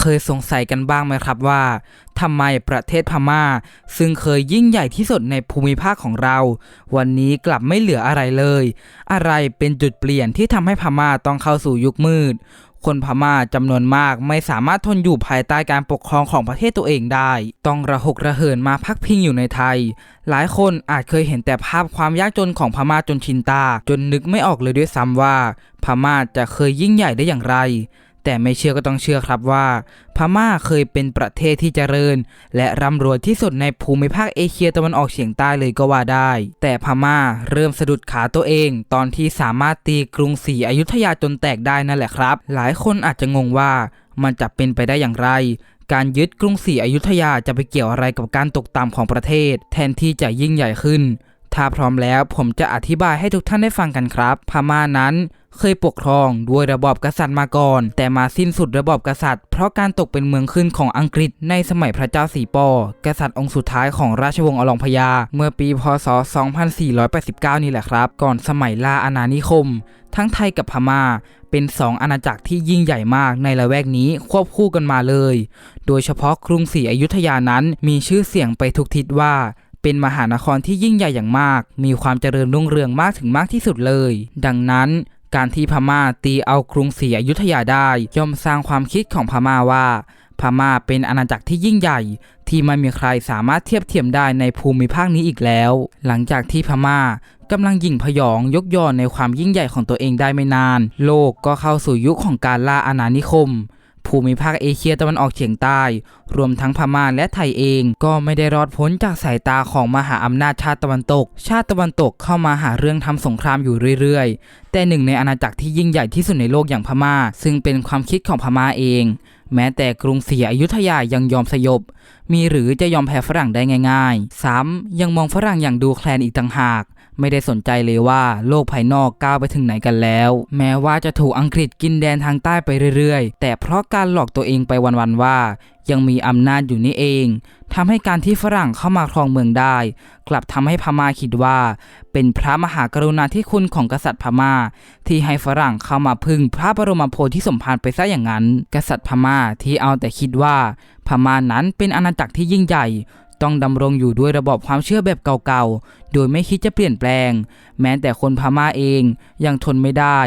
เคยสงสัยกันบ้างไหมครับว่าทำไมประเทศพม่า ซึ่งเคยยิ่งใหญ่ที่สุดในภูมิภาคของเรา วันนี้กลับไม่เหลืออะไรเลย อะไรเป็นจุดเปลี่ยนที่ทำให้พม่าต้องเข้าสู่ยุคมืด คนพม่าจำนวนมากไม่สามารถทนอยู่ภายใต้การปกครองของประเทศตัวเองได้ ต้องระหกระเหินมาพักพิงอยู่ในไทย หลายคนอาจเคยเห็นแต่ภาพความยากจนของพม่าจนชินตา จนนึกไม่ออกเลยด้วยซ้ำว่า พม่าจะเคยยิ่งใหญ่ได้อย่างไร แต่ไม่เชื่อก็ต้องเชื่อครับว่า พม่าเคยเป็นประเทศที่เจริญ และร่ำรวยที่สุดในภูมิภาคเอเชียตะวันออกเฉียงใต้เลยก็ว่าได้ แต่พม่าเริ่มสะดุดขาตัวเอง ตอนที่สามารถตีกรุงศรีอยุธยาจนแตกได้นั่นแหละครับ หลายคนอาจจะงงว่ามันจะเป็นไปได้อย่างไร การยึดกรุงศรีอยุธยาจะไปเกี่ยวอะไรกับการตกต่ำของประเทศ แทนที่จะยิ่งใหญ่ขึ้น ถ้าพร้อมแล้วผมจะอธิบายให้ทุกท่านได้ฟังกันครับ พม่านั้นเคยปกครองด้วยระบอบกษัตริย์มาก่อน แต่มาสิ้นสุดระบอบกษัตริย์ เพราะการตกเป็นเมืองขึ้นของอังกฤษในสมัยพระเจ้าสีปอกษัตริย์องค์สุดท้ายของราชวงศ์อลองพยา เมื่อปีพศ 2489 นี่แหละครับ ก่อนสมัยล่าอาณานิคม ทั้งไทยกับพม่า เป็นสองอาณาจักรที่ยิ่งใหญ่มากในละแวกนี้ควบคู่กันมาเลย โดยเฉพาะกรุงศรีอยุธยานั้นมีชื่อเสียงไปทุกทิศว่า เป็นมหานครที่ยิ่งใหญ่อย่างมาก มีความเจริญรุ่งเรืองมากถึงมากที่สุดเลย ดังนั้นการที่พม่าตีเอากรุงศรีอยุธยาได้ ย่อมสร้างความคิดของพม่าว่า พม่าเป็นอาณาจักรที่ยิ่งใหญ่ ที่ไม่มีใครสามารถเทียบเทียมได้ในภูมิภาคนี้อีกแล้ว หลังจากที่พม่ากำลังยิ่งพยองยกย่อในความยิ่งใหญ่ของตัวเองได้ไม่นาน โลกก็เข้าสู่ยุคของการล่าอาณานิคม ภูมิภาคเอเชียตะวันออกเฉียงใต้ รวมทั้งพม่าและไทยเอง ก็ไม่ได้รอดพ้นจากสายตาของมหาอำนาจชาติตะวันตก ชาติตะวันตกเข้ามาหาเรื่องทำสงครามอยู่เรื่อยๆ แต่หนึ่งในอาณาจักรที่ยิ่งใหญ่ที่สุดในโลกอย่างพม่า ซึ่งเป็นความคิดของพม่าเอง แม้แต่กรุงศรีอยุธยายังยอมสยบ มีหรือจะยอมแพ้ฝรั่งได้ง่าย ๆ ซ้ำยังมองฝรั่งอย่างดูแคลนอีกต่างหาก ไม่ได้สนใจเลยว่าโลกภายนอกก้าวไปถึงไหนกันแล้ว แม้ว่าจะถูกอังกฤษกินแดนทางใต้ไปเรื่อยๆ แต่เพราะการหลอกตัวเองไปวันๆว่า ยังมีอำนาจอยู่นี่เองทำให้การที่ฝรั่งเข้ามาครองเมืองได้ กลับทำให้พม่าคิดว่า เป็นพระมหากรุณาธิคุณของกษัตริย์พม่า ที่ให้ฝรั่งเข้ามาพึ่งพระบรมโพธิสมภารไปซะอย่างนั้น กษัตริย์พม่าที่เอาแต่คิดว่าพม่านั้นเป็นอาณาจักรที่ยิ่งใหญ่ ต้องดำรงอยู่ด้วยระบอบความเชื่อแบบเก่าๆ โดยไม่คิดจะเปลี่ยนแปลง แม้แต่คนพม่าเองยังทนไม่ได้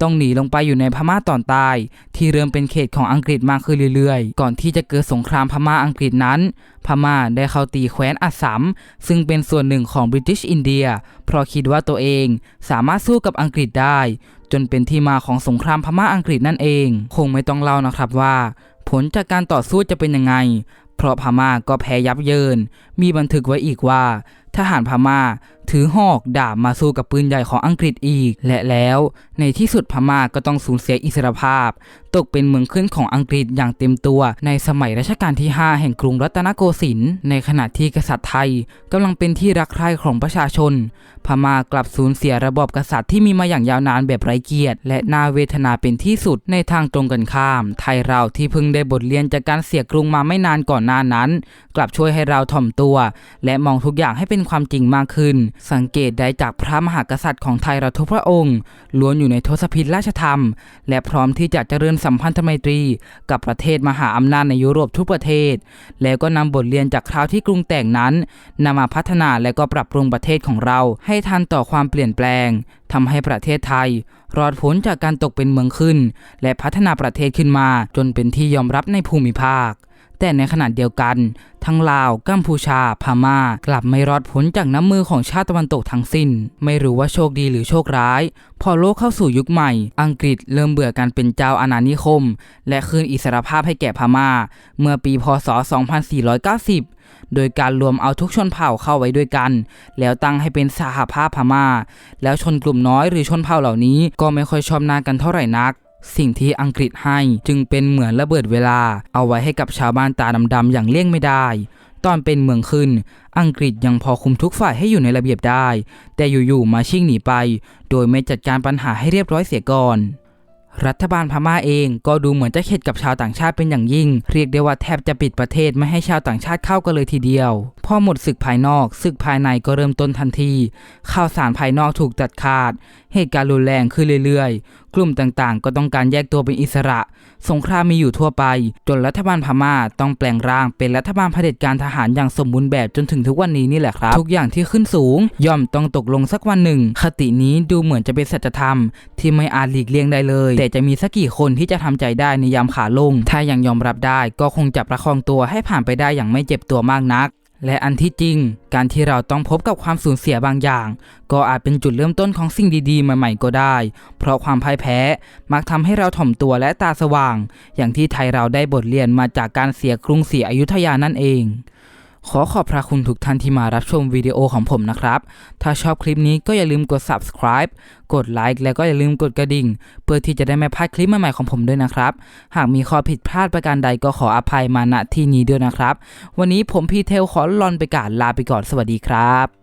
ต้องหนีลงไปอยู่ในพม่าตอนใต้ที่เริ่มเป็นเขตของอังกฤษมากขึ้นเรื่อยๆ ก่อนที่จะเกิดสงครามพม่าอังกฤษนั้น พม่าได้เข้าตีแคว้นอัสสัมซึ่งเป็นส่วนหนึ่งของบริติชอินเดีย เพราะคิดว่าตัวเองสามารถสู้กับอังกฤษได้ จนเป็นที่มาของสงครามพม่าอังกฤษนั่นเอง คงไม่ต้องเล่านะครับว่าผลจากการต่อสู้จะเป็นยังไง เพราะพม่าก็แพ้ยับเยิน มีบันทึกไว้อีกว่า ทหารพม่า ถือหอกดาบมาสู้กับปืนใหญ่ของอังกฤษอีก และแล้วในที่สุดพม่าก็ต้องสูญเสียอิสรภาพ ตกเป็นเมืองขึ้นของอังกฤษอย่างเต็มตัวในสมัยรัชกาลที่ 5 แห่งกรุงรัตนโกสินทร์ในขณะที่กษัตริย์ไทยกำลังเป็นที่รักใคร่ของประชาชน พม่ากลับสูญเสียระบอบกษัตริย์ที่มีมาอย่างยาวนานแบบไร้เกียรติ และน่าเวทนาเป็นที่สุดในทางตรงกันข้าม ไทยเราที่เพิ่งได้บทเรียนจากการเสียกรุงมาไม่นานก่อนหน้านั้น กลับช่วยให้เราถ่อมตัว และมองทุกอย่างให้เป็นความจริงมากขึ้น สังเกตได้จากพระมหากษัตริย์ของไทยเราทุกพระองค์ล้วนอยู่ในทศพิธราชธรรม และพร้อมที่จะเจริญสัมพันธไมตรี กับประเทศมหาอำนาจในยุโรปทุกประเทศ แล้วก็นำบทเรียนจากคราวที่กรุงแตกนั้นนำมาพัฒนาและก็ปรับปรุงประเทศของเรา ให้ทันต่อความเปลี่ยนแปลงทำให้ประเทศไทย รอดพ้นจากการตกเป็นเมืองขึ้น และพัฒนาประเทศขึ้นมา จนเป็นที่ยอมรับในภูมิภาค แต่ในขณะเดียวกัน ทั้งลาว กัมพูชา พม่า กลับไม่รอดพ้นจากน้ำมือของชาติตะวันตกทั้งสิ้น ไม่รู้ว่าโชคดีหรือโชคร้าย พอโลกเข้าสู่ยุคใหม่ อังกฤษเริ่มเบื่อการเป็นเจ้าอาณานิคม และคืนอิสรภาพให้แก่พม่า เมื่อปีพศ 2490โดยการรวมเอาทุกชนเผ่าเข้าไว้ด้วยกัน แล้วตั้งให้เป็นสหภาพพม่า แล้วชนกลุ่มน้อยหรือชนเผ่าเหล่านี้ก็ไม่ค่อยชอบหน้ากันเท่าไหร่นัก สิ่งที่อังกฤษให้จึงเป็นเหมือนระเบิดเวลา เอาไว้ให้กับชาวบ้านตาดำๆอย่างเลี่ยงไม่ได้ ตอนเป็นเมืองขึ้น อังกฤษยังพอคุมทุกฝ่ายให้อยู่ในระเบียบได้ แต่อยู่ๆมาชิ่งหนีไป โดยไม่จัดการปัญหาให้เรียบร้อยเสียก่อนรัฐบาลพม่าเองก็ดูเหมือนจะเข็ดกับชาวต่างชาติเป็นอย่างยิ่ง เรียกได้ว่าแทบจะปิดประเทศไม่ให้ชาวต่างชาติเข้ากันเลยทีเดียว พอหมดศึกภายนอกศึกภายในก็เริ่มต้นทันที ข่าวสารภายนอกถูกตัดขาด เหตุการณ์รุนแรงขึ้นเรื่อยๆ กลุ่มต่างๆ ก็ต้องการแยกตัวเป็นอิสระ สงครามมีอยู่ทั่วไป จนรัฐบาลพม่าต้องแปลงร่างเป็นรัฐบาลเผด็จการทหารอย่างสมบูรณ์แบบจนถึงทุกวันนี้นี่แหละครับ ทุกอย่างที่ขึ้นสูง ย่อมต้องตกลงสักวันหนึ่ง คตินี้ดูเหมือนจะเป็นสัจธรรม ที่ไม่อาจหลีกเลี่ยงได้เลย แต่จะมีสักกี่คนที่จะทำใจได้ในยามขาลง ถ้ายังยอมรับได้ก็คงจะประคองตัวให้ผ่านไปได้อย่างไม่เจ็บตัวมากนัก และอันที่จริง การที่เราต้องพบกับความสูญเสียบางอย่าง ก็อาจเป็นจุดเริ่มต้นของสิ่งดีๆ ใหม่ๆ ก็ได้ เพราะความพ่ายแพ้ มักทำให้เราถ่อมตัวและตาสว่าง อย่างที่ไทยเราได้บทเรียนมาจากการเสียกรุงศรีอยุธยานั่นเอง ขอขอบพระคุณทุกท่านที่มารับชมวิดีโอของผมนะครับ ถ้าชอบคลิปนี้ก็อย่าลืมกด subscribe กดไลค์และก็อย่าลืมกดกระดิ่ง เพื่อที่จะได้ไม่พลาดคลิปใหม่ๆของผมด้วยนะครับ หากมีข้อผิดพลาดประการใดก็ขออภัยมาณที่นี้ด้วยนะครับ วันนี้ผมพีเทลขอลอนไปก่อนลาไปก่อนสวัสดีครับ